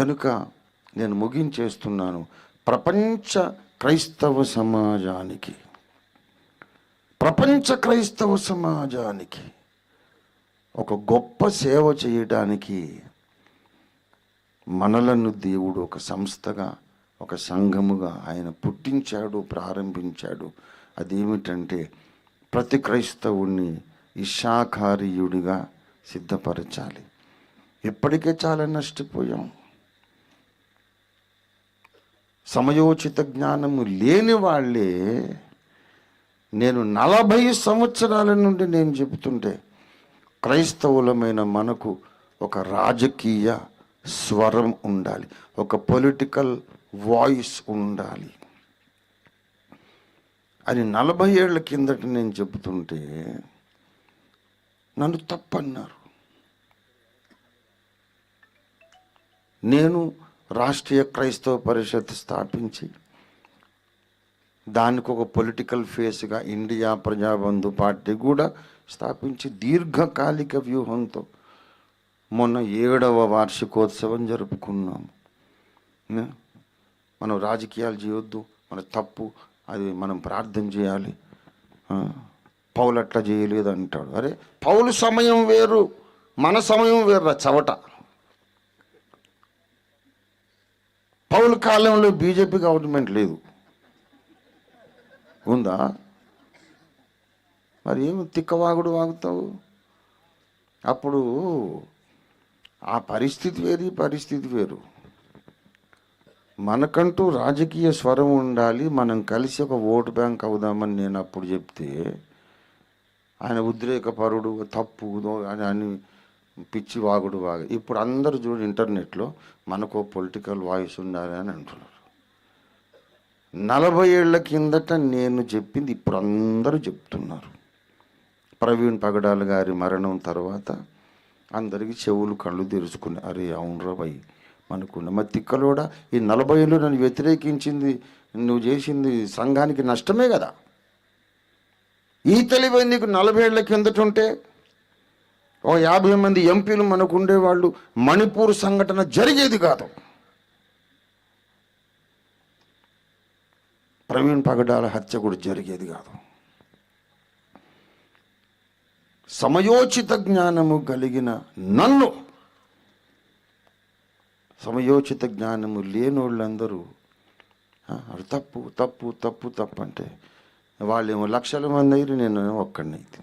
గనుక నేను ముగించేస్తున్నాను ప్రపంచ క్రైస్తవ సమాజానికి. ప్రపంచ క్రైస్తవ సమాజానికి ఒక గొప్ప సేవ చేయడానికి మనలను దేవుడు ఒక సంస్థగా ఒక సంఘముగా ఆయన పుట్టించాడు ప్రారంభించాడు. అదేమిటంటే ప్రతి క్రైస్తవుణ్ణి ఇషాకారీయుడిగా సిద్ధపరచాలి. ఇప్పటికే చాలా నష్టపోయాం. సమయోచిత జ్ఞానము లేని వాళ్ళే నేను నలభై సంవత్సరాల నుండి నేను చెబుతుంటే క్రైస్తవులమైన మనకు ఒక రాజకీయ స్వరం ఉండాలి ఒక పొలిటికల్ వాయిస్ ఉండాలి అని నలభై ఏళ్ళ కిందట నేను చెబుతుంటే నన్ను తప్పన్నారు. నేను రాష్ట్రీయ క్రైస్తవ పరిషత్ స్థాపించి దానికి ఒక పొలిటికల్ ఫేస్గా ఇండియా ప్రజాబంధు పార్టీ కూడా స్థాపించి దీర్ఘకాలిక వ్యూహంతో మొన్న ఏడవ వార్షికోత్సవం జరుపుకున్నాము. మనం రాజకీయాలు చేయొద్దు మన తప్పు అది మనం ప్రార్థన చేయాలి. పౌలు అట్లా చేయలేదు అంటాడు అరే పౌలు సమయం వేరు మన సమయం వేరు చవట. పౌల కాలంలో బీజేపీ గవర్నమెంట్ లేదు. ఉందా? మరి ఏమి తిక్కవాగుడు వాగుతావు? అప్పుడు ఆ పరిస్థితి వేరు ఈ పరిస్థితి వేరు. మనకంటూ రాజకీయ స్వరం ఉండాలి మనం కలిసి ఒక ఓటు బ్యాంక్ అవుదామని నేను అప్పుడు చెప్తే ఆయన ఉద్రేకపరుడు తప్పు అని అని పిచ్చి వాగుడు వాగు. ఇప్పుడు అందరూ చూడు ఇంటర్నెట్లో మనకు పొలిటికల్ వాయిస్ ఉండాలి అని అంటున్నారు. నలభై ఏళ్ళ కిందట నేను చెప్పింది ఇప్పుడు అందరూ చెప్తున్నారు. ప్రవీణ్ పగడాల గారి మరణం తర్వాత అందరికీ చెవులు కళ్ళు తెరుచుకుని అరే అవునరా భయ్ మనకున్న మరి తిక్కలోడా ఈ నలభై ఏళ్ళు నన్ను వ్యతిరేకించింది నువ్వు చేసింది సంఘానికి నష్టమే కదా. ఈ తెలివై నీకు నలభై ఏళ్ళ కిందట ఉంటే ఓ యాభై మంది ఎంపీలు మనకు ఉండేవాళ్ళు మణిపూర్ సంఘటన జరిగేది కాదు. ప్రవీణ్ పగడాల హత్య కూడా జరిగేది కాదు. సమయోచిత జ్ఞానము కలిగిన నన్ను సమయోచిత జ్ఞానము లేనోళ్ళందరూ అది తప్పు తప్పు తప్పు తప్పు అంటే వాళ్ళేమో లక్షల మంది అయ్యి నేను ఒక్కడిని అయితే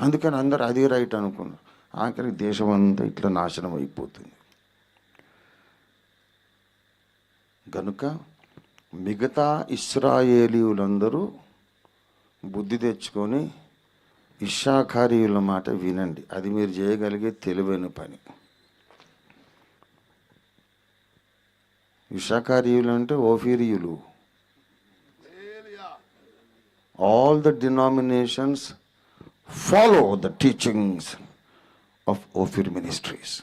అందుకని అందరు అదే రైట్ అనుకున్నారు. ఆఖరి దేశం అంతా ఇట్లా నాశనం అయిపోతుంది. గనుక మిగతా ఇస్రాయేలీయులందరూ బుద్ధి తెచ్చుకొని ఇషాకారీయుల మాట వినండి. అది మీరు చేయగలిగే తెలివైన పని. ఇషాకారీయులు అంటే ఓఫీరియులు. All the denominations follow the teachings of Ophir ministries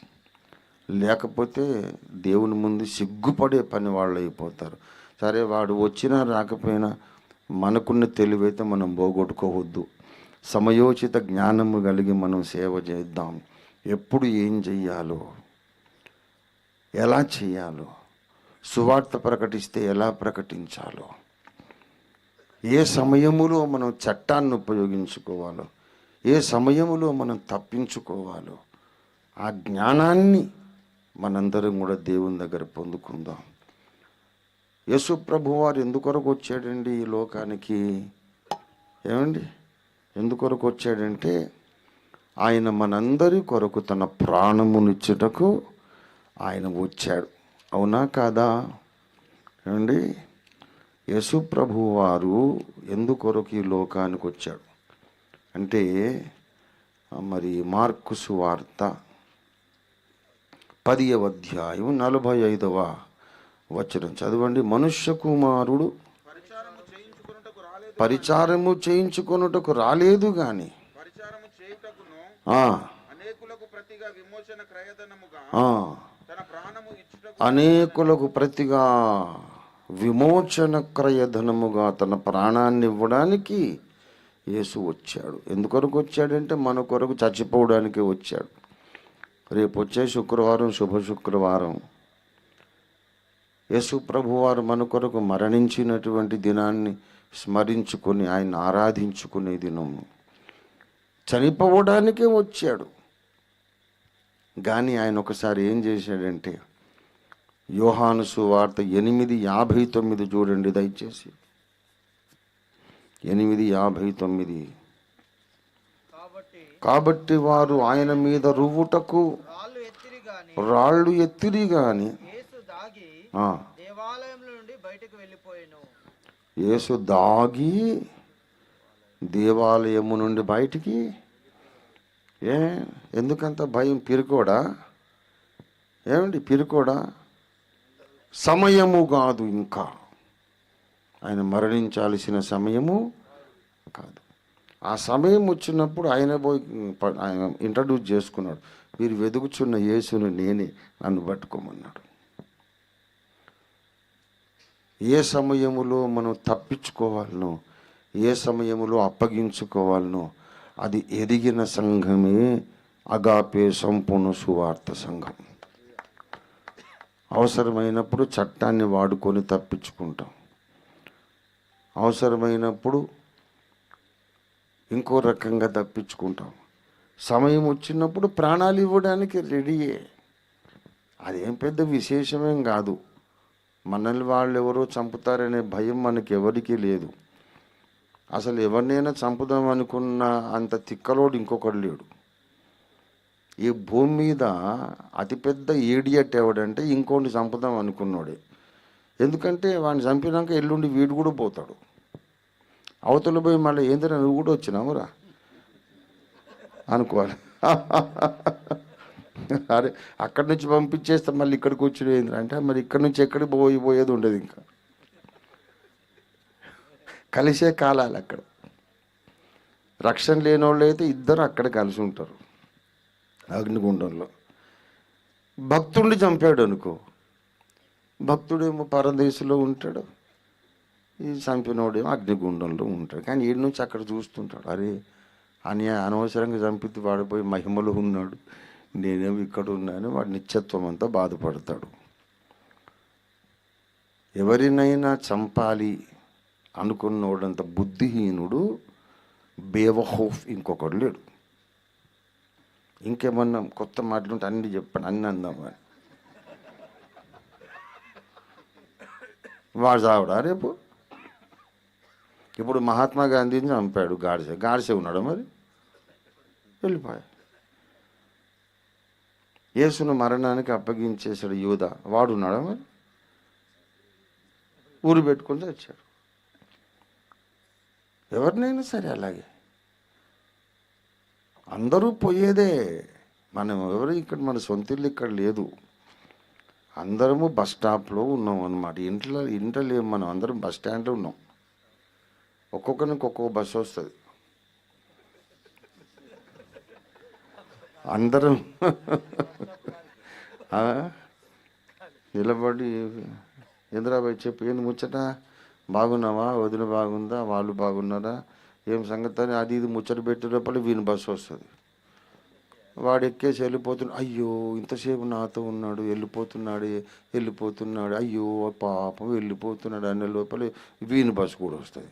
లేకపోతే దేవుని ముందు సిగ్గుపడే పని వాళ్ళు అయిపోతారు. సరే వాడు వచ్చినా రాకపోయినా మనకున్న తెలివైతే మనం పోగొట్టుకోవద్దు. సమయోచిత జ్ఞానము కలిగి మనం సేవ చేద్దాం. ఎప్పుడు ఏం చెయ్యాలో ఎలా చేయాలో సువార్త ప్రకటిస్తే ఎలా ప్రకటించాలో ఏ సమయములో మనం చట్టాన్ని ఉపయోగించుకోవాలో ఏ సమయంలో మనం తప్పించుకోవాలో ఆ జ్ఞానాన్ని మనందరం కూడా దేవుని దగ్గర పొందుకుందాం. యేసు ప్రభు వారు ఎందుకొరకు వచ్చాడండి ఈ లోకానికి? ఏమండి? ఎందుకొరకు వచ్చాడంటే ఆయన మనందరి కొరకు తన ప్రాణమునిచ్చుటకు ఆయన వచ్చాడు. అవునా కాదా? ఏమండి? యేసు ప్రభు వారు ఎందుకొరకు ఈ లోకానికి వచ్చాడు? అంటే మరి మార్కు సువార్త పదియవ అధ్యాయం నలభై ఐదవ వచనం. చదవండి. మనుష్య కుమారుడు పరిచారము చేయించుకొనుటకు రాలేదు కానీ అనేకులకు ప్రతిగా విమోచన క్రయధనముగా తన అనేకులకు ప్రతిగా విమోచన క్రయధనముగా తన ప్రాణాన్ని ఇవ్వడానికి యేసు వచ్చాడు. ఎందుకొరకు వచ్చాడంటే మన కొరకు చచ్చిపోవడానికి వచ్చాడు. రేపు వచ్చే శుక్రవారం శుభ శుక్రవారం. యేసు ప్రభువారు మన కొరకు మరణించినటువంటి దినాన్ని స్మరించుకొని ఆయన ఆరాధించుకునే దినము. చనిపోవడానికే వచ్చాడు. కానీ ఆయన ఒకసారి ఏం చేశాడంటే యోహాను సువార్త ఎనిమిది యాభై తొమ్మిది చూడండి దయచేసి. ఎనిమిది యాభై తొమ్మిది. కాబట్టి వారు ఆయన మీద రువ్వుటకు రాళ్ళు ఎత్తిరి గాని యేసు దాగి దేవాలయము నుండి బయటికి? ఏ? ఎందుకంత భయం? పిరుకోడా? ఏమండి పిరుకోడా? సమయము కాదు ఇంకా. ఆయన మరణించాల్సిన సమయము కాదు. ఆ సమయం వచ్చినప్పుడు ఆయన పోయి ఆయన ఇంట్రడ్యూస్ చేసుకున్నాడు. వీరు వెతుకుచున్న యేసును నేనే నన్ను పట్టుకోమన్నాడు. ఏ సమయములో మనం తప్పించుకోవాలనో ఏ సమయములో అప్పగించుకోవాలనో అది ఎదిగిన సంఘమే అగాపే సంపూర్ణ సువార్త సంఘం. అవసరమైనప్పుడు చట్టాన్ని వాడుకొని తప్పించుకుంటాం. అవసరమైనప్పుడు ఇంకో రకంగా తప్పించుకుంటాం. సమయం వచ్చినప్పుడు ప్రాణాలు ఇవ్వడానికి రెడీయే. అదేం పెద్ద విశేషమేం కాదు. మనల్ని వాళ్ళు ఎవరో చంపుతారనే భయం మనకి ఎవరికీ లేదు. అసలు ఎవరినైనా చంపుదాం అనుకున్న అంత తిక్కలోడు ఇంకొకడు లేడు. ఈ భూమి మీద అతిపెద్ద ఏడియట్ ఎవడంటే ఇంకోటి చంపుదాం అనుకున్నాడే. ఎందుకంటే వాడిని చంపినాక ఎల్లుండి వీడు కూడా పోతాడు. అవతల పోయి మళ్ళీ ఏందిరా నువ్వు కూడా వచ్చినావురా అనుకోవాలి. అరే అక్కడి నుంచి పంపించేస్తే మళ్ళీ ఇక్కడికి వచ్చి ఏంద్రా? అంటే మరి ఇక్కడి నుంచి ఎక్కడికి పోయి పోయేది ఉండదు ఇంకా. కలిసే కాలాలు అక్కడ. రక్షణ లేని వాళ్ళు అయితే ఇద్దరు అక్కడ కలిసి ఉంటారు. అగ్నిగుండంలో. భక్తుడిని చంపాడు అనుకో. భక్తుడేమో పరదేశంలో ఉంటాడు. ఈ చంపినోడేమో అగ్నిగుండంలో ఉంటాడు. కానీ ఈడి నుంచి అక్కడ చూస్తుంటాడు. అరే అని అనవసరంగా చంపితే వాడిపోయి మహిమలో ఉన్నాడు. నేనేమో ఇక్కడ ఉన్నాను వాడి నిత్యత్వం అంతా బాధపడతాడు. ఎవరినైనా చంపాలి అనుకున్నోడంత బుద్ధిహీనుడు బేవహోఫ్ ఇంకొకడు లేడు. ఇంకేమన్నా కొత్త మాటలుంటే అన్ని చెప్పాను అన్నీ అందామని వాడు చావడా రేపు? ఇప్పుడు మహాత్మా గాంధీని చంపాడు గాడిసే. గాడిసే ఉన్నాడు మరి? వెళ్ళిపోయా. యేసును మరణానికి అప్పగించేశాడు యూద. వాడు ఉన్నాడా మరి? ఊరు పెట్టుకుని వచ్చాడు ఎవరినైనా సరే అలాగే. అందరూ పోయేదే. మనం ఎవరు ఇక్కడ మన సొంత ఇల్లు ఇక్కడ లేదు. అందరము బస్ స్టాప్లో ఉన్నాం అనమాట ఇంట్లో ఇంట్లో లేము మనం. అందరం బస్ స్టాండ్లో ఉన్నాం. ఒక్కొక్కరికి ఒక్కొక్క బస్సు వస్తుంది. అందరం నిలబడి ఇంద్రాబాయ్ చెప్పు ఏంది ముచ్చట? బాగున్నావా? వదిన బాగుందా? వాళ్ళు బాగున్నారా? ఏం సంగతి అని అది ఇది ముచ్చట పెట్టేటప్పుడు వీని బస్సు వస్తుంది. వాడు ఎక్కేసి వెళ్ళిపోతున్నాడు అయ్యో ఇంతసేపు నాతో ఉన్నాడు వెళ్ళిపోతున్నాడు వెళ్ళిపోతున్నాడు అయ్యో పాపం వెళ్ళిపోతున్నాడు అనే లోపల వీని బస్సు కూడా వస్తుంది.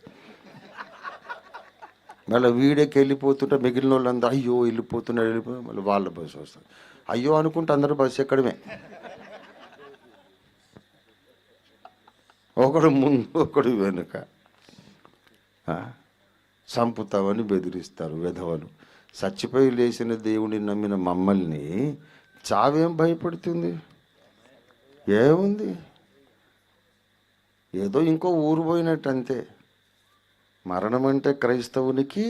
మళ్ళీ వీడెక్కి వెళ్ళిపోతుంటే మిగిలిన వాళ్ళందరూ అయ్యో వెళ్ళిపోతున్నాడు వెళ్ళిపో మళ్ళీ వాళ్ళ బస్సు వస్తుంది. అయ్యో అనుకుంటే అందరూ బస్సు ఎక్కడమే. ఒకడు ముందు ఒకడు వెనుక. ఆ? చంపుతామని బెదిరిస్తారు విధవలు. చచ్చిపోయి లేచిన దేవుడిని నమ్మిన మమ్మల్ని చావేం భయపడుతుంది? ఏముంది? ఏదో ఇంకో ఊరు పోయినట్టు అంతే మరణం అంటే క్రైస్తవునికి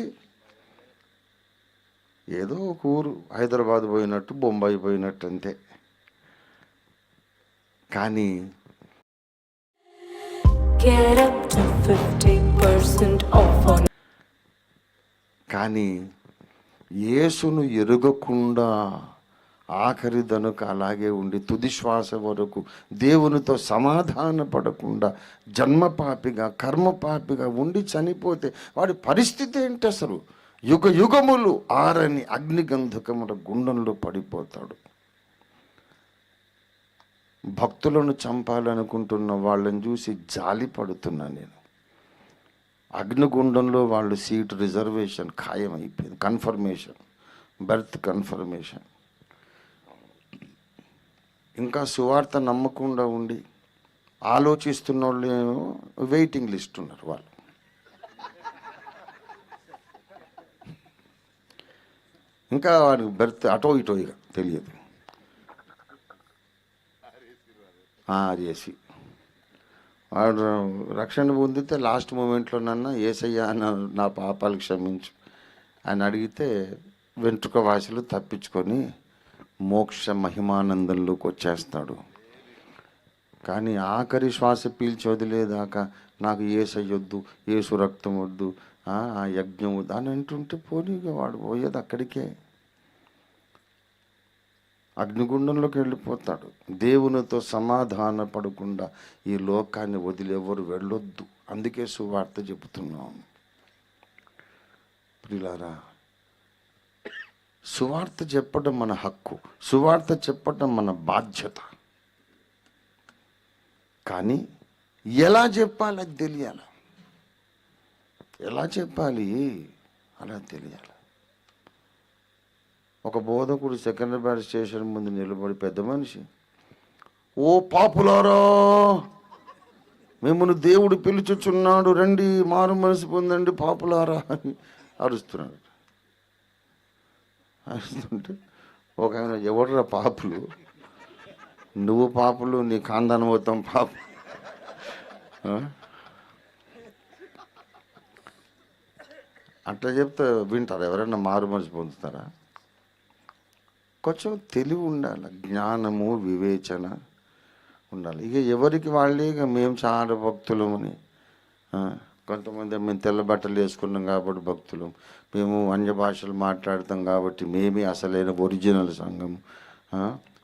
ఏదో ఒక ఊరు హైదరాబాద్ పోయినట్టు బొంబాయి పోయినట్టు అంతే కానీ Get up to 50% off on కానీ యేసును ఎరుగకుండా ఆఖరి దనుక అలాగే ఉండి తుది శ్వాస వరకు దేవునితో సమాధాన పడకుండా జన్మపాపిగా కర్మపాపిగా ఉండి చనిపోతే వాడి పరిస్థితి ఏంటి అసలు? యుగ యుగములు ఆరని అగ్నిగంధకముల గుండంలో పడిపోతాడు. భక్తులను చంపాలనుకుంటున్న వాళ్ళని చూసి జాలి పడుతున్నా నేను. అగ్నిగుండంలో వాళ్ళు సీట్ రిజర్వేషన్ ఖాయం అయిపోయింది కన్ఫర్మేషన్ బర్త్ కన్ఫర్మేషన్ ఇంకా సువార్త నమ్మకుండా ఉండి ఆలోచిస్తున్న వాళ్ళు ఏమో వెయిటింగ్ లిస్ట్ ఉన్నారు వాళ్ళు. ఇంకా వాడికి బెర్త్ అటో ఇటో ఇక తెలియదు. ఆర్ఏసి వాడు రక్షణ పొందితే లాస్ట్ మూమెంట్లో నన్న ఏసయ్యా నా నా పాపాలు క్షమించు అని అడిగితే వెంట్రుక వాసులు తప్పించుకొని మోక్ష మహిమానందంలోకి వచ్చేస్తాడు. కానీ ఆఖరి శ్వాస పీల్చి వదిలేదాకా నాకు ఏసయ్యొద్దు ఏసు రక్తం వద్దు ఆ యజ్ఞం వద్దు అని అంటుంటే పోనీ ఇక వాడు పోయేది అక్కడికే. అగ్నిగుండంలోకి వెళ్ళిపోతాడు. దేవునితో సమాధాన పడకుండా ఈ లోకాన్ని వదిలేవరు వెళ్ళొద్దు. అందుకే సువార్త చెబుతున్నాం. ప్రిలారా సువార్త చెప్పడం మన హక్కు సువార్త చెప్పడం మన బాధ్యత. కానీ ఎలా చెప్పాలి అది తెలియాలి? ఎలా చెప్పాలి? అలా తెలియాలి. ఒక బోధకుడు సెకండ్రాబాద్ స్టేషన్ ముందు నిలబడి పెద్ద మనిషి ఓ పాపులారా మిమ్మల్ని దేవుడు పిలుచుచున్నాడు రండి మారు మనసు పొందండి పాపులారా అని అరుస్తున్నాడు. అరుస్తుంటే ఒక ఆయన ఎవడరా పాపులు? నువ్వు పాపులు నీ కాందానం మొత్తం పాపు అట్లా చెప్తే వింటారు? ఎవరైనా మారు మనసు పొందుతారా? కొంచెం తెలివి ఉండాలి జ్ఞానము వివేచన ఉండాలి. ఇక ఎవరికి వాళ్ళే ఇక మేము చాలా భక్తులమని అని. కొంతమంది మేము తెల్ల బట్టలు వేసుకున్నాం కాబట్టి భక్తులు. మేము అన్య భాషలు మాట్లాడతాం కాబట్టి మేమే అసలైన ఒరిజినల్ సంఘం.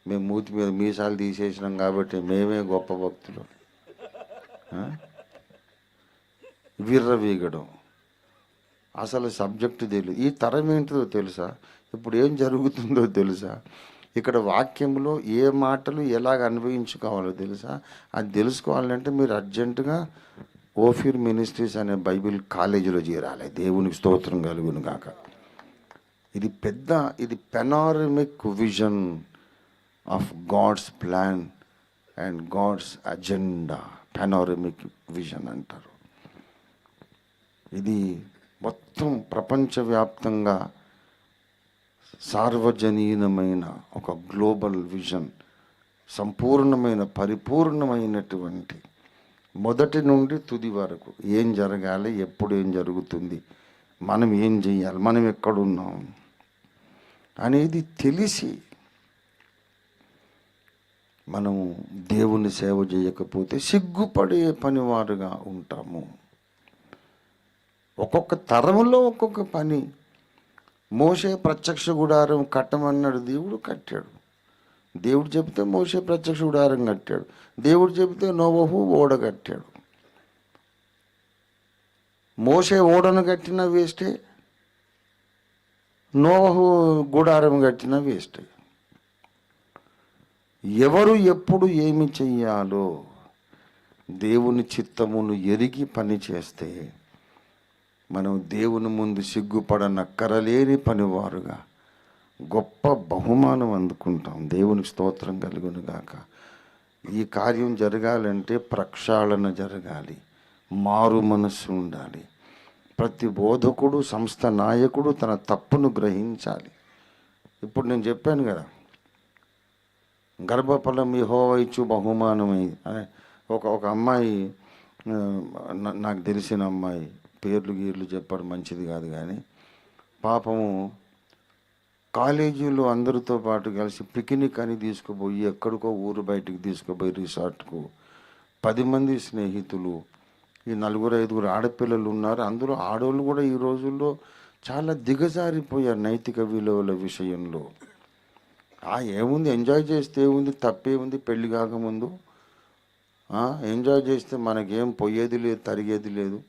మేము మూతి మీద మీసాలు తీసేసినాం కాబట్టి మేమే గొప్ప భక్తులు. విర్రవీగడం. అసలు సబ్జెక్టు తెలియదు ఈ తరం ఏంటిదో తెలుసా? ఇప్పుడు ఏం జరుగుతుందో తెలుసా? ఇక్కడ వాక్యంలో ఏ మాటలు ఎలాగ అనుభవించుకోవాలో తెలుసా? అది తెలుసుకోవాలంటే మీరు అర్జెంటుగా ఓఫీర్ మినిస్ట్రీస్ అనే బైబిల్ కాలేజీలో చేరాలి. దేవునికి స్తోత్రం కలుగును కాక ఇది పెద్ద ఇది panoramic vision of God's plan and God's agenda panoramic vision అంటారు. ఇది మొత్తం ప్రపంచవ్యాప్తంగా సార్వజనీనమైన ఒక గ్లోబల్ విజన్ సంపూర్ణమైన పరిపూర్ణమైనటువంటి మొదటి నుండి తుది వరకు ఏం జరగాలి ఎప్పుడు ఏం జరుగుతుంది మనం ఏం చేయాలి మనం ఎక్కడున్నాం అనేది తెలిసి మనము దేవుని సేవ చేయకపోతే సిగ్గుపడే పనివారుగా ఉంటాము. ఒక్కొక్క తరంలో ఒక్కొక్క పని మోసే ప్రత్యక్ష గుడారం కట్టమన్నాడు దేవుడు కట్టాడు. దేవుడు చెబితే మోసే ప్రత్యక్ష గుడారం కట్టాడు. దేవుడు చెబితే నోవహు ఓడ కట్టాడు. మోసే ఓడను కట్టిన వేస్టే నోవహు గుడారం కట్టిన వేస్టే. ఎవరు ఎప్పుడు ఏమి చెయ్యాలో దేవుని చిత్తమును ఎరిగి పని చేస్తే మనం దేవుని ముందు సిగ్గుపడనక్కరలేని పనివారుగా గొప్ప బహుమానం అందుకుంటాం. దేవునికి స్తోత్రం కలుగును గాక. ఈ కార్యం జరగాలంటే ప్రక్షాళన జరగాలి. మారు మనస్సు ఉండాలి. ప్రతి బోధకుడు సంస్థ నాయకుడు తన తప్పును గ్రహించాలి. ఇప్పుడు నేను చెప్పాను కదా గర్భఫలం యెహోవా ఇచ్చు బహుమానమై ఒక ఒక అమ్మాయి నాకు తెలిసిన అమ్మాయి పేర్లు గీర్లు చెప్పడం మంచిది కాదు కానీ పాపము కాలేజీలో అందరితో పాటు కలిసి పిక్నిక్ అని తీసుకుపోయి ఎక్కడికో ఊరు బయటికి తీసుకుపోయి రిసార్ట్కు పది మంది స్నేహితులు ఈ నలుగురు ఐదుగురు ఆడపిల్లలు ఉన్నారు. అందులో ఆడవాళ్ళు కూడా ఈ రోజుల్లో చాలా దిగజారిపోయారు నైతిక విలువల విషయంలో. ఆ ఏముంది? ఎంజాయ్ చేస్తే ఏముంది? తప్పే ఉంది పెళ్ళి కాకముందు. ఎంజాయ్ చేస్తే మనకేం పోయేది లేదు తరిగేది లేదు.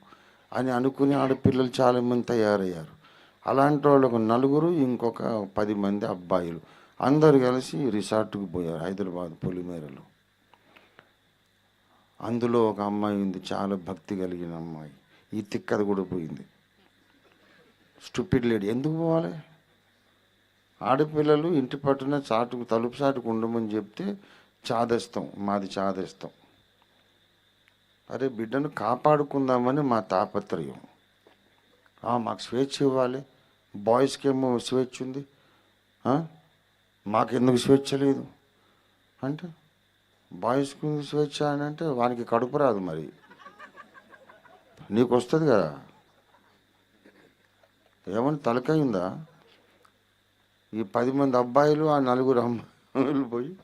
అని అనుకుని ఆడపిల్లలు చాలామంది తయారయ్యారు. అలాంటి వాళ్ళకు నలుగురు ఇంకొక పది మంది అబ్బాయిలు. అందరు కలిసి రిసార్ట్కి పోయారు హైదరాబాద్ పొలిమేరలో. అందులో ఒక అమ్మాయి ఉంది చాలా భక్తి కలిగిన అమ్మాయి. ఈ తిక్కది కూడా పోయింది. Stupid lady. ఎందుకు పోవాలి? ఆడపిల్లలు ఇంటి పట్టున చాటుకు తలుపు చాటుకు ఉండమని చెప్తే చాదేస్తాం. మాది చాదేస్తాం. అరే బిడ్డను కాపాడుకుందామని మా తాపత్రయం. మాకు స్వేచ్ఛ ఇవ్వాలి. బాయ్స్కి ఏమో స్వేచ్ఛ ఉంది. మాకెందుకు స్వేచ్ఛ లేదు? అంటే బాయ్స్కి ఉంది స్వేచ్ఛ అని అంటే వానికి కడుపు రాదు మరి. నీకు వస్తుంది కదా? ఏమని తలకాయ ఉందా? ఈ పది మంది అబ్బాయిలు ఆ నలుగురు అమ్మాయిలు పోయి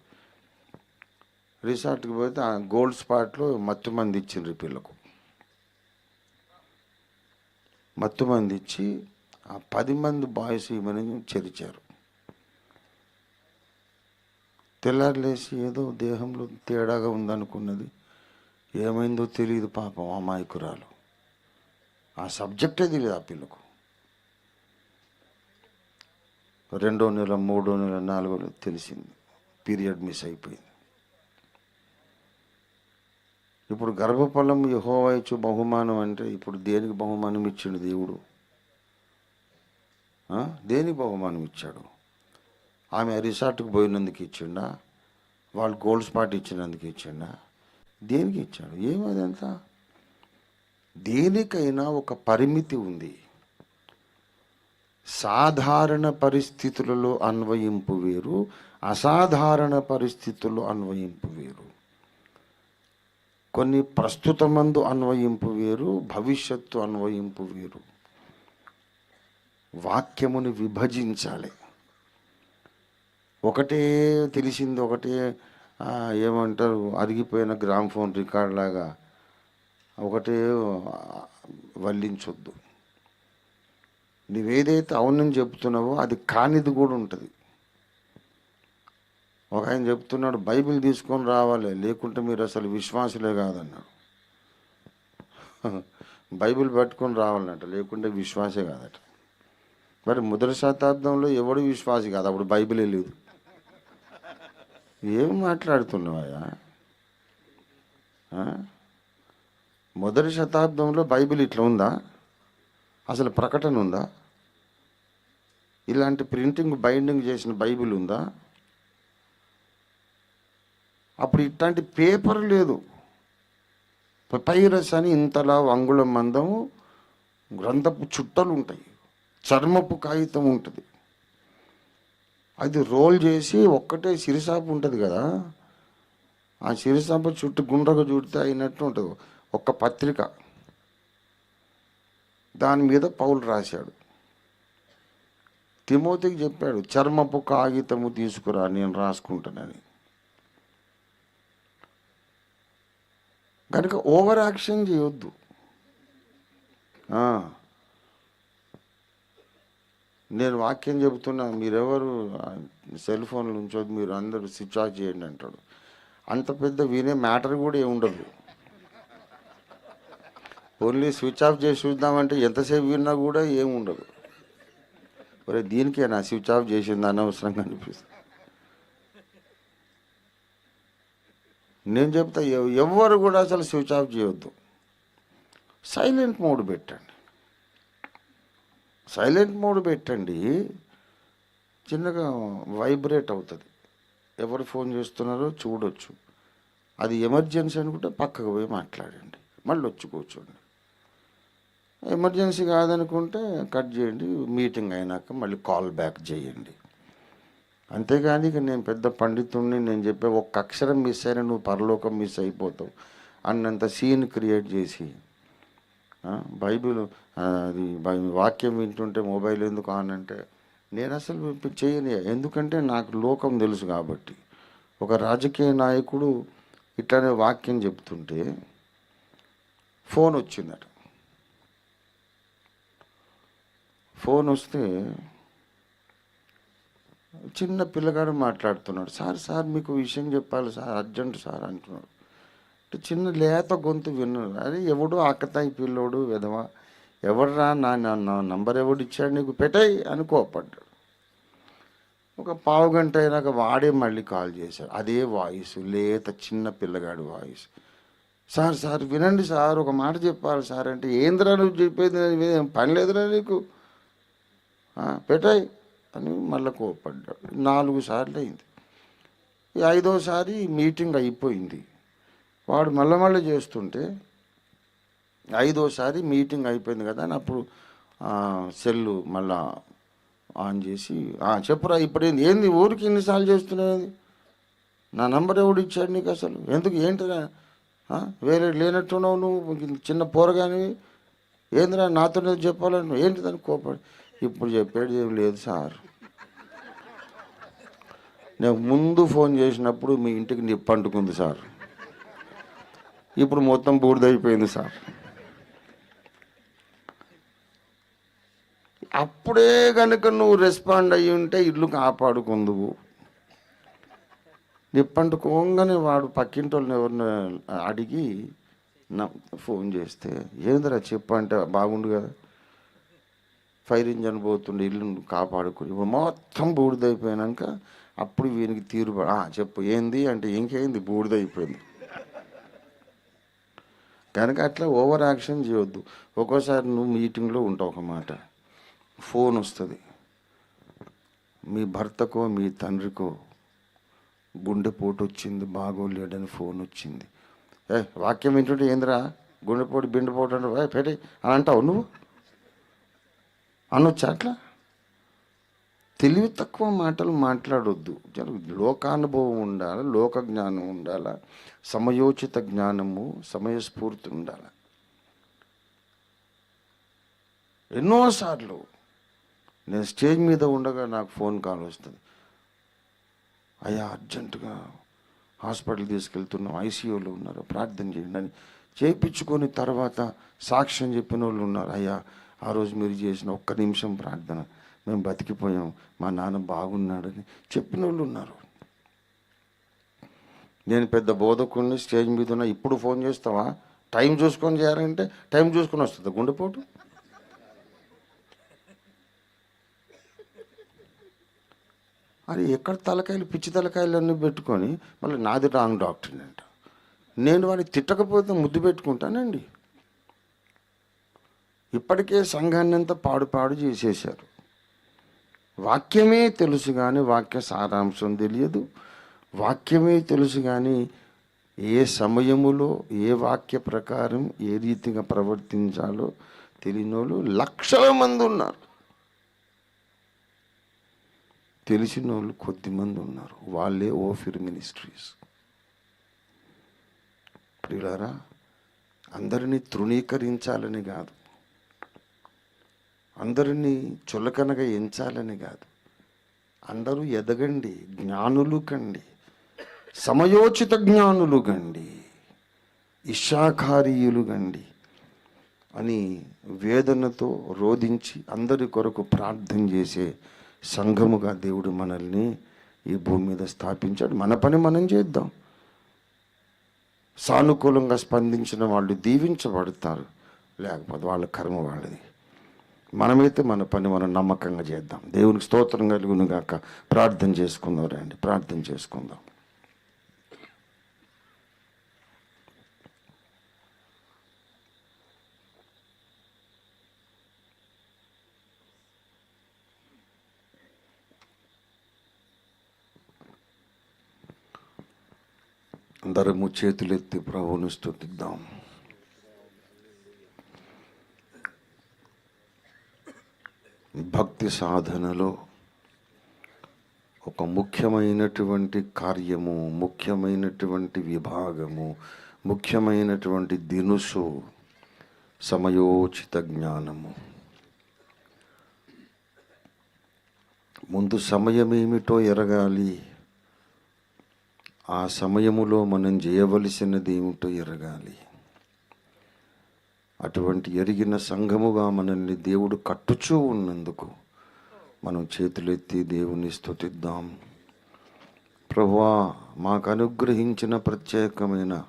రిసార్ట్కి పోతే ఆ గోల్డ్ స్పాట్లో మత్తు మంది ఇచ్చిండ్రు పిల్లకు. మత్తు మంది ఇచ్చి ఆ పది మంది బాయ్స్ ఈమెను చెరిచారు. తెల్లారులేసి ఏదో దేహంలో తేడాగా ఉందనుకున్నది. ఏమైందో తెలియదు పాపం అమాయకురాలు. ఆ సబ్జెక్టే తెలియదు ఆ పిల్లకు. రెండో నెల మూడో నెల నాలుగో నెల తెలిసింది. పీరియడ్ మిస్ అయిపోయింది. ఇప్పుడు గర్భఫలం యహోవా బహుమానం అంటే ఇప్పుడు దేనికి బహుమానం ఇచ్చిండు దేవుడు దేనికి బహుమానం ఇచ్చాడు ఆమె రిసార్ట్కి పోయినందుకు ఇచ్చిండా? వాళ్ళు గోల్డ్ స్పాట్ ఇచ్చినందుకు ఇచ్చిండా? దేనికి ఇచ్చాడు? ఏమదంతా దేనికైనా ఒక పరిమితి ఉంది. సాధారణ పరిస్థితులలో అన్వయింపు వేరు అసాధారణ పరిస్థితుల్లో అన్వయింపు వేరు. కొన్ని ప్రస్తుతమందు అన్వయింపు వేరు భవిష్యత్తు అన్వయింపు వేరు. వాక్యముని విభజించాలి. ఒకటే తెలిసింది ఒకటే ఏమంటారు అరిగిపోయిన గ్రామ్ ఫోన్ రికార్డ్ లాగా ఒకటే వల్లించొద్దు. నువ్వేదైతే అవునని చెప్తున్నావో అది కానిది కూడా ఉంటుంది. ఒక ఆయన చెప్తున్నాడు బైబిల్ తీసుకొని రావాలి లేకుంటే మీరు అసలు విశ్వాసులే కాదన్నాడు. బైబిల్ పట్టుకొని రావాలంట లేకుంటే విశ్వాసే కాదట. మరి మొదటి శతాబ్దంలో ఎవడు విశ్వాసి కాదు అప్పుడు బైబిలే లేదు. ఏం మాట్లాడుతున్నావయ్యా? మొదటి శతాబ్దంలో బైబిల్ ఇట్లా ఉందా? అసలు ప్రకటన ఉందా? ఇలాంటి ప్రింటింగ్ బైండింగ్ చేసిన బైబిల్ ఉందా? అప్పుడు ఇట్లాంటి పేపర్ లేదు. పైరస్ అని ఇంతలా అంగుళం మందము గ్రంథపు చుట్టలు ఉంటాయి. చర్మపు కాగితం ఉంటుంది. అది రోల్ చేసి ఒక్కటే సిరిసాపు ఉంటుంది కదా. ఆ సిరిసాపు చుట్టూ గుండ్రగా చుడితే అయినట్టు ఉంటుంది. ఒక పత్రిక. దాని మీద పౌలు రాశాడు. తిమోతికి చెప్పాడు చర్మపు కాగితము తీసుకురా నేను రాసుకుంటానని. కనుక ఓవర్ యాక్షన్ చేయొద్దు. నేను వాక్యం చెబుతున్నా మీరెవరు సెల్ ఫోన్లు ఉంచొద్దు మీరు అందరూ స్విచ్ ఆఫ్ చేయండి అంటాడు. అంత పెద్ద వినే మ్యాటర్ కూడా ఏమి ఉండదు. ఓన్లీ స్విచ్ ఆఫ్ చేసి చూద్దామంటే ఎంతసేపు విన్నా కూడా ఏమి ఉండదు. ఒరే దీనికే నా స్విచ్ ఆఫ్ చేసింది అనవసరంగా అనిపిస్తుంది. నేను చెప్తా ఎవ్వరు కూడా అసలు స్విచ్ ఆఫ్ చేయొద్దు. సైలెంట్ మోడ్ పెట్టండి. సైలెంట్ మోడ్ పెట్టండి చిన్నగా వైబ్రేట్ అవుతుంది. ఎవరు ఫోన్ చేస్తున్నారో చూడొచ్చు. అది ఎమర్జెన్సీ అనుకుంటే పక్కకు పోయి మాట్లాడండి. మళ్ళీ వచ్చి కూర్చోండి. ఎమర్జెన్సీ కాదనుకుంటే కట్ చేయండి మీటింగ్ అయినాక మళ్ళీ కాల్ బ్యాక్ చేయండి. అంతేగాని ఇక నేను పెద్ద పండితుడిని నేను చెప్పే ఒక్క అక్షరం మిస్ అయినా నువ్వు పరలోకం మిస్ అయిపోతావు. అన్నంత సీన్ క్రియేట్ చేసి బైబిల్ అది బై- వాక్యం వింటుంటే మొబైల్ ఎందుకు ఆన్ అంటే నేను అసలు ఇప్పుడు చేయను ఎందుకంటే నాకు లోకం తెలుసు కాబట్టి. ఒక రాజకీయ నాయకుడు ఇట్లానే వాక్యం చెప్తుంటే ఫోన్ వచ్చిందట. ఫోన్ వస్తే చిన్న పిల్లగాడు మాట్లాడుతున్నాడు. సార్ సార్ మీకు విషయం చెప్పాలి సార్ అర్జెంట్ సార్ అంటున్నాడు. అంటే చిన్న లేత గొంతు విన్నాడు. అరే ఎవడు ఆకతాయి పిల్లోడు విధవా? ఎవడరా నా నా నంబర్ ఎవడు ఇచ్చాడు నీకు? పెట్టాయి అని కోపడ్డాడు ఒక పావు గంట అయినాక వాడే మళ్ళీ కాల్ చేశాడు. అదే వాయిస్ లేత చిన్న పిల్లగాడు వాయిస్. సార్ సార్ వినండి సార్ ఒక మాట చెప్పాలి సార్ అంటే ఏంద్రా నువ్వు చెప్పేది? ఏం పని లేదురా నీకు? పెట్టాయి అని మళ్ళీ కోపడ్డాడు నాలుగు సార్లు అయింది. ఐదోసారి మీటింగ్ అయిపోయింది. వాడు మళ్ళీ మళ్ళీ చేస్తుంటే ఐదోసారి మీటింగ్ అయిపోయింది కదా అని అప్పుడు సెల్లు మళ్ళా ఆన్ చేసి చెప్పురా ఇప్పుడు ఏంది? ఏంది ఊరికి ఎన్నిసార్లు చేస్తున్నావు నా నంబర్ ఎవడు ఇచ్చాడు నీకు అసలు? ఎందుకు? ఏంటిరా? వేరే లేనట్టున్నావు నువ్వు చిన్న పోరగానివి? ఏందిరా నాతో చెప్పాలని? ఏంటి దాన్ని కోపడి ఇప్పుడు చెప్పేది ఏం లేదు సార్. నేను ముందు ఫోన్ చేసినప్పుడు మీ ఇంటికి నిప్పు అంటుకుంది సార్. ఇప్పుడు మొత్తం బూడిదైపోయింది సార్. అప్పుడే కనుక నువ్వు రెస్పాండ్ అయ్యి ఉంటే ఇల్లు కాపాడుకుందువు. నిప్పంటుకోగానే వాడు పక్కింటి వాళ్ళని ఎవరిని అడిగి నా ఫోన్ చేస్తే ఏందిరా చెప్పంటే బాగుండు కదా. ఫైర్ ఇంజన్ పోతుండే ఇల్లు కాపాడుకుని. ఇప్పుడు మొత్తం బూడిదైపోయాక అప్పుడు వీనికి తీరు చెప్పు ఏంది అంటే ఇంకేంది బూడిదైపోయింది. కనుక అట్లా ఓవర్ యాక్షన్ చేయొద్దు. ఒక్కోసారి నువ్వు మీటింగ్లో ఉంటావు ఒక మాట. ఫోన్ వస్తుంది. మీ భర్తకో మీ తండ్రికో గుండెపోటు వచ్చింది బాగోలేడని ఫోన్ వచ్చింది ఏ వాక్యం ఏంటంటే ఏందిరా? గుండెపోటు బిండెపోటు అంటే పెట్టి అని అంటావు నువ్వు? అనొచ్చా అట్లా? తెలివి తక్కువ మాటలు మాట్లాడొద్దు. లోకానుభవం ఉండాలి? లోక జ్ఞానం ఉండాలి? సమయోచిత జ్ఞానము సమయస్ఫూర్తి ఉండాలి? ఎన్నోసార్లు నేను స్టేజ్ మీద ఉండగా నాకు ఫోన్ కాల్ వస్తుంది. అయ్యా అర్జెంటుగా హాస్పిటల్ తీసుకెళ్తున్నాం ఐసీయూలో ఉన్నారు ప్రార్థన చేయండి అని చేయించుకొని తర్వాత సాక్ష్యం చెప్పిన వాళ్ళు ఉన్నారు. అయ్యా ఆ రోజు మీరు చేసిన ఒక్క నిమిషం ప్రార్థన. మేము బతికిపోయాం. మా నాన్న బాగున్నాడని చెప్పిన వాళ్ళు ఉన్నారు. నేను పెద్ద బోధకుడిని స్టేజ్ మీద ఉన్నా. ఇప్పుడు ఫోన్ చేస్తావా? టైం చూసుకొని చేయాలంటే టైం చూసుకొని వస్తుంది. గుండెపోటు. అది ఎక్కడ తలకాయలు? పిచ్చి తలకాయలు అన్నీ పెట్టుకొని మళ్ళీ నాది రాంగ్ డాక్టర్ అంట. నేను వాడిని తిట్టకపోతే ముద్దు పెట్టుకుంటానండి. ఇప్పటికే సంఘాన్ని అంతా పాడు పాడు చేసేశారు. వాక్యమే తెలుసు కానీ వాక్య సారాంశం తెలియదు. వాక్యమే తెలుసు కానీ ఏ సమయములో ఏ వాక్య ప్రకారం ఏ రీతిగా ప్రవర్తించాలో తెలియని వాళ్ళు లక్షల మంది ఉన్నారు. తెలిసిన వాళ్ళు కొద్దిమంది ఉన్నారు. వాళ్ళే ఓఫిర్ మినిస్ట్రీస్. ప్రియులారా అందరినీ తృణీకరించాలని కాదు. అందరినీ చులకనగా ఎంచాలని కాదు. అందరూ ఎదగండి జ్ఞానులు కండి సమయోచిత జ్ఞానులు గండి ఇషాకారీయులు గండి అని వేదనతో రోధించి అందరి కొరకు ప్రార్థన చేసే సంఘముగా దేవుడు మనల్ని ఈ భూమి మీద స్థాపించాడు. మన పని మనం చేద్దాం. సానుకూలంగా స్పందించిన వాళ్ళు దీవించబడతారు. లేకపోతే వాళ్ళ కర్మ వాళ్ళది. మనమైతే మన పని మనం నమ్మకంగా చేద్దాం. దేవునికి స్తోత్రం కలుగును గాక. ప్రార్థన చేసుకుందాం రండి. ప్రార్థన చేసుకుందాం. అందరము చేతులెత్తి ప్రభువును స్తుతిద్దాం. భక్తి సాధనలో ఒక ముఖ్యమైనటువంటి కార్యము ముఖ్యమైనటువంటి విభాగము ముఖ్యమైనటువంటి దినుసు సమయోచిత జ్ఞానము. ముందు సమయం ఏమిటో ఎరగాలి. ఆ సమయములో మనం చేయవలసినది ఏమిటో ఎరగాలి. అటువంటి ఎరిగిన సంఘముగా మనల్ని దేవుడు కట్టుచూ ఉన్నందుకు మనం చేతులెత్తి దేవుని స్థుతిద్దాం ప్రభువా మాకు అనుగ్రహించిన ప్రత్యేకమైన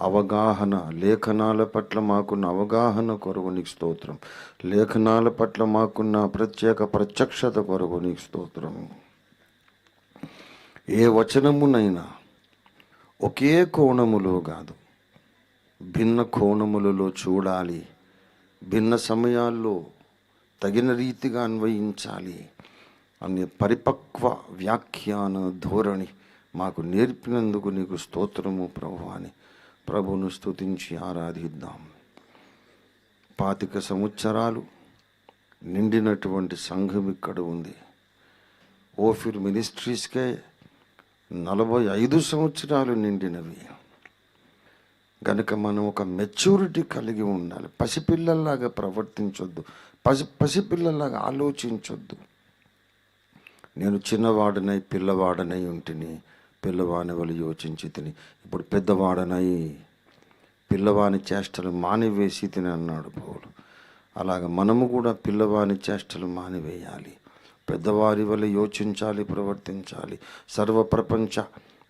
అవగాహన లేఖనాల పట్ల మాకున్న అవగాహన కొరకు నీకు స్తోత్రం. లేఖనాల పట్ల మాకున్న ప్రత్యేక ప్రత్యక్షత కొరకు నీకు స్తోత్రం. ఏ వచనమునైనా ఒకే కోణములో కాదు భిన్న కోణములలో చూడాలి. భిన్న సమయాల్లో తగిన రీతిగా అన్వయించాలి అనే పరిపక్వ వ్యాఖ్యాన ధోరణి మాకు నేర్పినందుకు నీకు స్తోత్రము ప్రభు అని ప్రభును స్తుతించి ఆరాధిద్దాం. పాతిక సంవత్సరాలు నిండినటువంటి సంఘం ఇక్కడ ఉంది. ఓఫిర్ మినిస్ట్రీస్కే నలభై ఐదు సంవత్సరాలు నిండినవి. కనుక మనం ఒక మెచ్యూరిటీ కలిగి ఉండాలి. పసిపిల్లల్లాగా ప్రవర్తించొద్దు. పసి పసిపిల్లల్లాగా ఆలోచించొద్దు. నేను చిన్నవాడనై పిల్లవాడనై ఉంటిని పిల్లవాని వల్ల యోచించి తిని. ఇప్పుడు పెద్దవాడనై పిల్లవాని చేష్టలు మానివేసి తిని అన్నాడు పౌలు. అలాగ మనము కూడా పిల్లవాని చేష్టలు మానివేయాలి. పెద్దవారి వల్ల యోచించాలి ప్రవర్తించాలి. సర్వప్రపంచ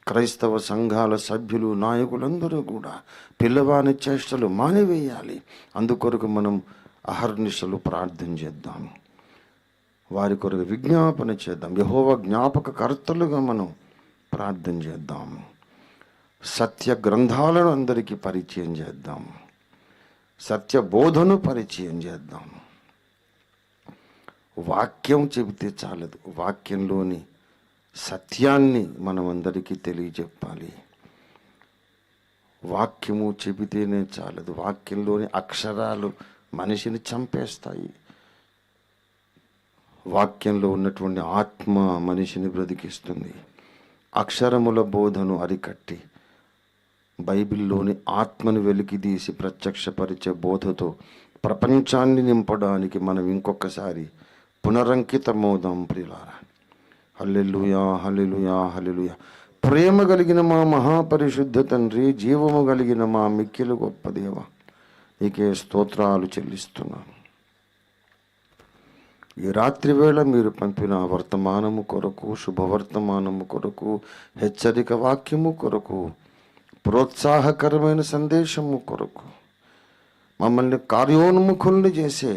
క్రైస్తవ సంఘాల సభ్యులు నాయకులందరూ కూడా పిల్లవాని చేష్టలు మానివేయాలి. అందుకొరకు మనం అహర్నిశలు ప్రార్థన చేద్దాం. వారి కొరకు విజ్ఞాపన చేద్దాం. యహోవ జ్ఞాపక కర్తలుగా మనం ప్రార్థన చేద్దాం. సత్య గ్రంథాలను అందరికీ పరిచయం చేద్దాం. సత్య బోధను పరిచయం చేద్దాం. వాక్యం చెబితే చాలదు. వాక్యంలోని సత్యాన్ని మనమందరికీ తెలియజెప్పాలి. వాక్యము చెబితేనే చాలదు. వాక్యంలోని అక్షరాలు మనిషిని చంపేస్తాయి. వాక్యంలో ఉన్నటువంటి ఆత్మ మనిషిని బ్రతికిస్తుంది. అక్షరముల బోధను అరికట్టి బైబిల్లోని ఆత్మను వెలికిదీసి ప్రత్యక్షపరిచే బోధతో ప్రపంచాన్ని నింపడానికి మనం ఇంకొకసారి పునరంకితమవుదాం ప్రియులారా. Hallelujah hallelujah hallelujah. ప్రేమ కలిగిన మా మహాపరిశుద్ధ తండ్రి జీవము కలిగిన మా మిక్కిలు గొప్ప దేవ నీకే స్తోత్రాలు చెల్లిస్తున్నాను ఈ రాత్రి వేళ మీరు పంపిన వర్తమానము కొరకు శుభవర్తమానము కొరకు హెచ్చరిక వాక్యము కొరకు ప్రోత్సాహకరమైన సందేశము కొరకు మమ్మల్ని కార్యోన్ముఖుల్ని చేసే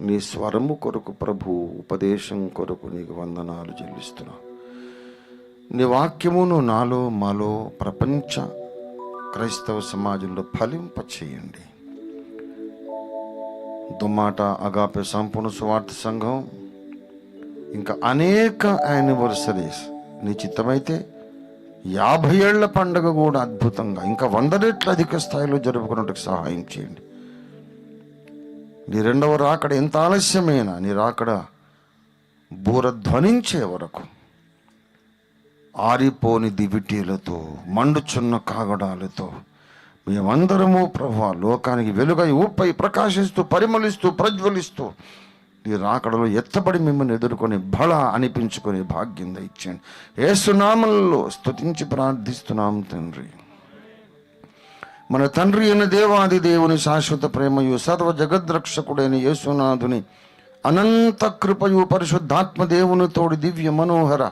నీ స్వరము కొరకు ప్రభు ఉపదేశం కొరకు నీకు వందనాలు చెల్లిస్తున్నా. నీ వాక్యమును నాలో మాలో ప్రపంచ క్రైస్తవ సమాజంలో ఫలింప చేయండి దుమాట అగాపే సంపూర్ణ స్వార్థ సంఘం ఇంకా అనేక యానివర్సరీస్ నీ చిత్తమైతే యాభై ఏళ్ళ పండుగ కూడా అద్భుతంగా ఇంకా వంద రెట్లు అధిక స్థాయిలో జరుపుకున్నట్టుకు సహాయం చేయండి. నీ రెండవ రాకడ ఎంత ఆలస్యమైనా నీ రాకడ బూర ధ్వనించే వరకు ఆరిపోని దివిటీలతో మండుచున్న కాగడాలతో మేమందరము ప్రభు లోకానికి వెలుగై ఊపై ప్రకాశిస్తూ పరిమళిస్తూ ప్రజ్వలిస్తూ నీ రాకడలో ఎత్తబడి మిమ్మల్ని ఎదుర్కొని బల అనిపించుకునే భాగ్యం ఇచ్చాను ఏసునామంలో స్తుతించి ప్రార్థిస్తున్నాం తండ్రి. మన తండ్రి అయిన దేవాది దేవుని శాశ్వత ప్రేమయు సర్వ జగద్రక్షకుడైన యేసునాథుని అనంత కృపయు పరిశుద్ధాత్మ దేవుని తోడి దివ్య మనోహర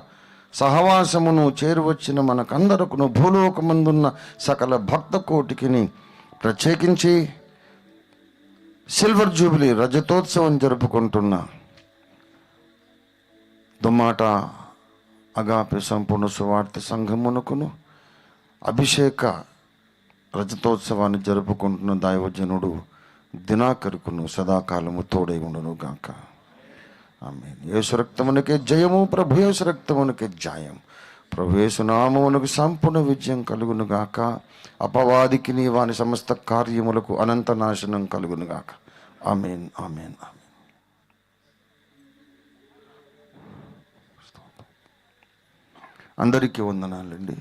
సహవాసమును చేరువచ్చిన మనకందరకును భూలోకమందున్న సకల భక్త కోటికిని ప్రత్యేకించి సిల్వర్ జూబిలీ రజతోత్సవం జరుపుకుంటున్న దుమ్మాట అగాపి సంపూర్ణ సువార్త సంఘమునకును అభిషేక రజతోత్సవాన్ని జరుపుకుంటున్న దైవజనుడు దినాకరుకును సదాకాలము తోడై ఉండును గాక. ఆమె యేసు రక్తమునకే జయము ప్రభు రక్తమునకే జయం. ప్రభు నామమునకు సంపూర్ణ విజయం కలుగును గాక. అపవాదికి నీ వాని సమస్త కార్యములకు అనంత నాశనం కలుగును గాక. Amen amen amen. అందరికీ వందనాలండి.